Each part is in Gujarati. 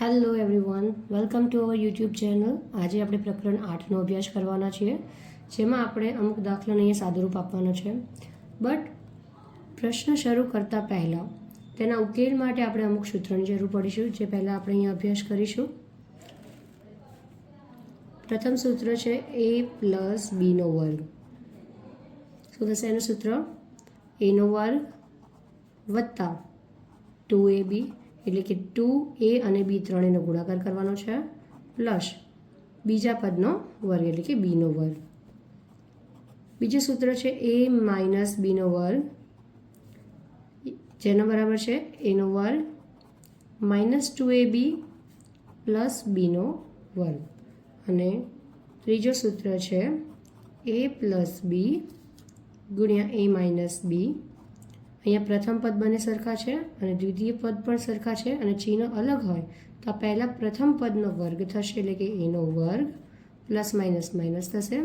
Hello everyone, welcome to our YouTube channel. આજે આપણે પ્રકરણ આઠનો અભ્યાસ કરવાના છીએ, જેમાં આપણે અમુક દાખલાને અહીંયા સાદુરૂપ આપવાનો છે. બટ પ્રશ્ન શરૂ કરતાં પહેલાં, તેના ઉકેલ માટે આપણે અમુક સૂત્રની જરૂર પડીશું, જે પહેલાં આપણે અહીંયા અભ્યાસ કરીશું. પ્રથમ સૂત્ર છે એ પ્લસ બીનો વર્ગ. શું થશે એનું સૂત્ર? એનો વર્ગ વત્તા ટુ એ બી એટલે કે ટુ એ અને બી ત્રણેયનો ગુણાકાર કરવાનો છે, પ્લસ બીજા પદનો વર્ગ, એટલે કે બીનો વર્ગ. બીજું સૂત્ર છે એ માઇનસ બીનો વર્ગ, જેનો બરાબર છે એનો વર્ગ, minus two A B plus બીનો વર્ગ. અને ત્રીજો સૂત્ર છે એ પ્લસ બી ગુણ્યા એ માઇનસ બી અહીંયા પ્રથમ પદ બંને સરખા છે અને દ્વિતીય પદ પણ સરખા છે અને ચિહ્ન અલગ હોય તો આ પહેલાં પ્રથમ પદનો વર્ગ થશે એટલે કે એનો વર્ગ પ્લસ માઇનસ માઇનસ થશે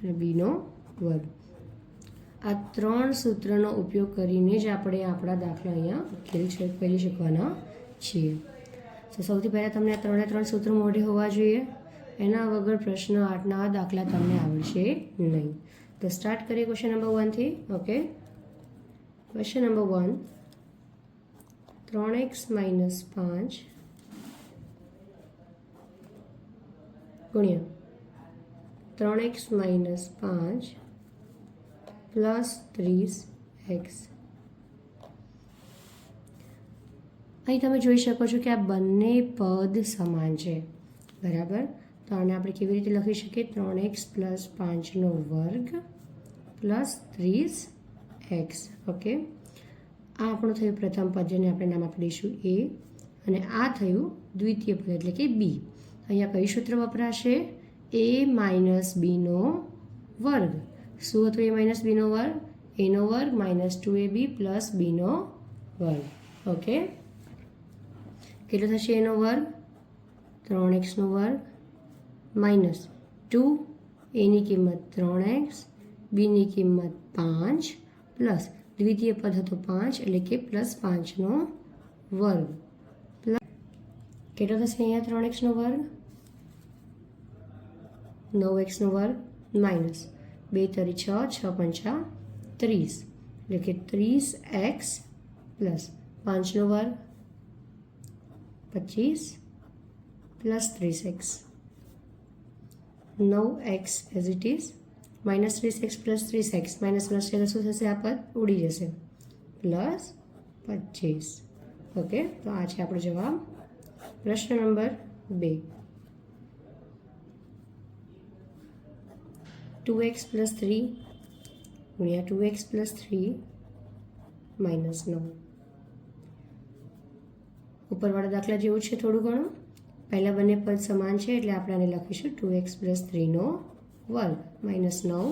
અને બીનો વર્ગ. આ ત્રણ સૂત્રનો ઉપયોગ કરીને જ આપણે આપણા દાખલા અહીંયા ઉકેલ કરી શકવાના છીએ. તો સૌથી પહેલાં તમને આ ત્રણે ત્રણ સૂત્રો મોઢે હોવા જોઈએ. એના વગર પ્રશ્ન આઠના દાખલા તમને આવડશે નહીં. તો સ્ટાર્ટ કરીએ ક્વેશ્ચન નંબર વનથી ઓકે ક્વેશ્ચન નંબર વન ત્રણ એક્સ માઇનસ પાંચ ગુણ્યા ત્રણ એક્સ માઇનસ પાંચ પ્લસ ત્રીસ એક્સ અહીં તમે જોઈ શકો છો કે આ બંને પદ સમાન છે. બરાબર? તો આને આપણે કેવી રીતે લખી શકીએ? ત્રણ એક્સ પ્લસ પાંચનો વર્ગ પ્લસ ત્રીસ એક્સ ઓકે આ આપણું થયું પ્રથમ પદ, જેને આપણે નામ આપી દઈશું એ અને આ થયું દ્વિતીય પદ, એટલે કે બી અહીંયા કયું સૂત્ર વપરાશે? એ માઇનસ બીનો વર્ગ. શું હતું એ માઇનસ બીનો વર્ગ? એનો વર્ગ minus two A B plus બીનો વર્ગ. ઓકે કેટલો થશે એનો વર્ગ? ત્રણ એક્સનો વર્ગ. માઇનસ ટુ એની કિંમત ત્રણ એક્સ બીની કિંમત પાંચ. પ્લસ દ્વિતીય પદ હતો પાંચ એટલે કે પ્લસ પાંચનો વર્ગ. પ્લસ કેટલો થશે અહીંયા ત્રણ એક્સનો વર્ગ? નવ એક્સનો વર્ગ માઇનસ બે તરી છ છ પંચા ત્રીસ. એટલે કે ત્રીસ એક્સ પ્લસ પાંચનો વર્ગ પચીસ પ્લસ ત્રીસ એક્સ. નવ X as it is minus ત્રીસ એક્સ પ્લસ ત્રીસ એક્સ માઇનસ પ્લસ છે શું થશે આ પદ ઉડી જશે. પ્લસ પચીસ. ઓકે, તો આ છે આપણો જવાબ. પ્રશ્ન નંબર બે. ટુ એક્સ પ્લસ થ્રી ગુણ્યા two X plus three minus નવ. ઉપરવાળા દાખલા જેવું છે થોડું ઘણું. પહેલાં બંને પદ સમાન છે એટલે આપણે આને લખીશું ટુ એક્સ પ્લસ થ્રીનો વર્ગ માઇનસ નવ.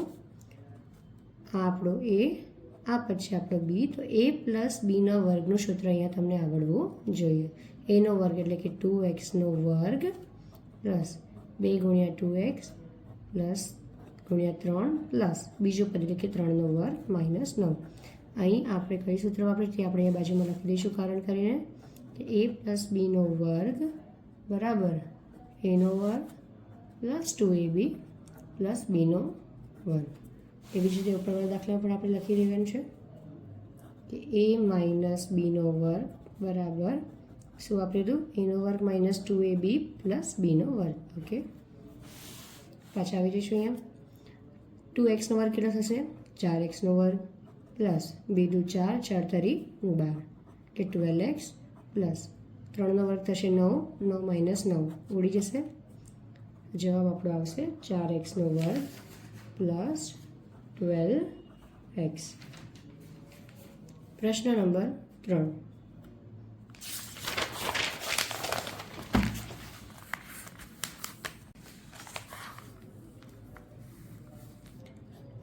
આ આપણો એ, આ પછી આપણો બી. તો એ પ્લસ બીના વર્ગનું સૂત્ર અહીંયા તમને આવડવું જોઈએ. એનો વર્ગ એટલે કે ટુ એક્સનો વર્ગ પ્લસ બે ગુણ્યા ટુ એક્સ પ્લસ ગુણ્યા ત્રણ પ્લસ બીજો પદ એટલે કે ત્રણનો વર્ગ માઇનસ નવ. અહીં આપણે કઈ સૂત્ર વાપરીએ તે આપણે એ બાજુમાં લખી દઈશું કારણ કરીને કે એ પ્લસ બીનો વર્ગ બરાબર એનો વર્ગ plus two A B plus બીનો વર્ગ. એવી જ રીતે ઉપરવાળા દાખલા પણ આપણે લખી દેવાનું છે કે એ માઇનસ બીનો વર્ગ બરાબર. શું વાપરી દઉં એનો વર્ગ minus two A B plus બીનો વર્ગ. ઓકે. પાછા આવી જઈશું અહીંયા. ટુ એક્સનો વર્ગ કેટલો થશે? ચાર એક્સનો વર્ગ પ્લસ બે દુ ચાર ચાર તરી બાર. કે ટ્વેલ્વ એક્સ પ્લસ ત્રણનો વર્ગ થશે નવ નવ માઇનસ નવ. ઉડી જશે. જવાબ આપણો આવશે ચાર એક્સનો વર્ગ પ્લસ ટ્વેલ્વ એક્સ પ્રશ્ન નંબર ત્રણ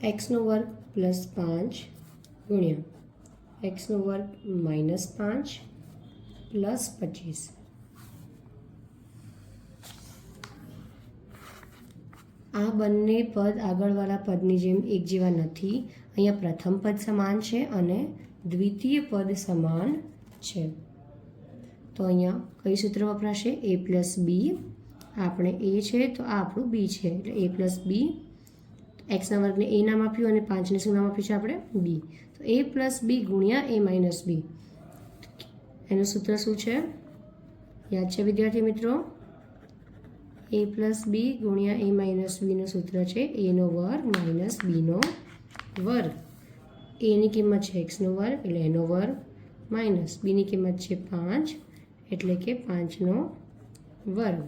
એક્સનો વર્ગ પ્લસ પાંચ ગુણ્યા એક્સનો વર્ગ માઇનસ પાંચ પ્લસ પચીસ. આ બંને પદ આગળવાળા પદની જેમ એક જેવા નથી. અહીંયા પ્રથમ પદ સમાન છે અને દ્વિતીય પદ સમાન છે. તો અહીંયા કઈ સૂત્ર વપરાશે? એ પ્લસ બી આપણે એ છે તો આ આપણું બી છે. એટલે એ પ્લસ બી એક્સના વર્ગને એ નામ આપ્યું અને પાંચને શું નામ આપ્યું છે આપણે? બી તો એ પ્લસ બી ગુણ્યા એ માઇનસ બી એનું સૂત્ર શું છે? યાદ છે વિદ્યાર્થી મિત્રો? એ પ્લસ બી ગુણ્યા એ માઇનસ બીનું સૂત્ર છે એનો વર્ગ માઇનસ બીનો વર્ગ. એની કિંમત છે એક્સનો વર્ગ એટલે એનો વર્ગ માઇનસ બીની કિંમત છે પાંચ એટલે કે પાંચનો વર્ગ.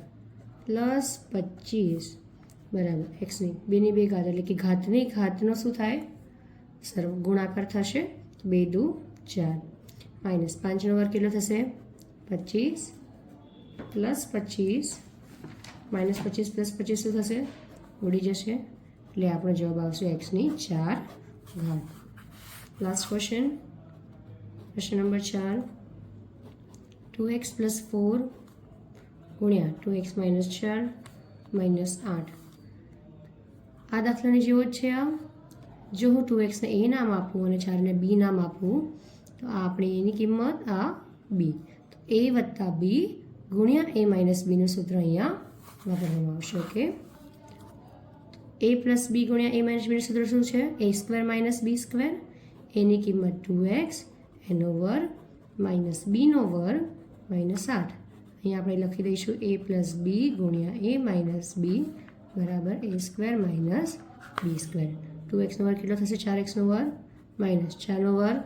પ્લસ પચીસ, બરાબર એક્સની બેની બે ઘાત એટલે કે ઘાતની ઘાતનો શું થાય? સર્વ ગુણાકાર થશે બે દુ ચાર. માઇનસ પાંચનો વર્ગ કેટલો થશે? પચીસ. પ્લસ પચીસ માઇનસ પચીસ પ્લસ પચીસ થશે? ઉડી જશે. એટલે આપણો જવાબ આવશે એક્સની ચાર ઘાત. લાસ્ટ ક્વેશ્ચન ક્વેશ્ચન નંબર ચાર. ટુ એક્સ પ્લસ ફોર ગુણ્યા ટુ એક્સ માઇનસ ચાર માઇનસ આઠ. આ દાખલાની જેવો જ છે આ. જો હું ટુ એક્સને એ નામ આપું અને ચારને બી નામ આપું, તો આ આપણી એની કિંમત આ બી તો એ વત્તા બી ગુણ્યા એ માઇનસ બીનું સૂત્ર અહીંયા વાપરવામાં આવશે ઓકે એ પ્લસ બી ગુણ્યા એ માઇનસ બીનું સૂત્ર શું છે? A square minus B square એની કિંમત ટુ એક્સ એનો વર્ગ માઇનસ બીનો વર્ગ માઇનસ આઠ. અહીંયા આપણે લખી દઈશું એ પ્લસ બી ગુણ્યા એ માઇનસ બી બરાબર A square minus B square two એક્સનો વર્ગ કેટલો થશે? ચાર એક્સનો વર્ગ માઇનસ ચારનો વર્ગ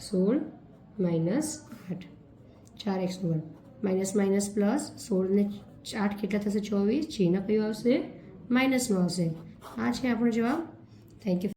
સોળ માઇનસ આઠ. ચાર એક્સનો વર્ગ. માઇનસ માઇનસ પ્લસ સોળ ને આઠ કેટલા થશે? ચોવીસ. ચિહ્ન કયું આવશે? માઇનસનું આવશે. આ છે આપણો જવાબ. Thank you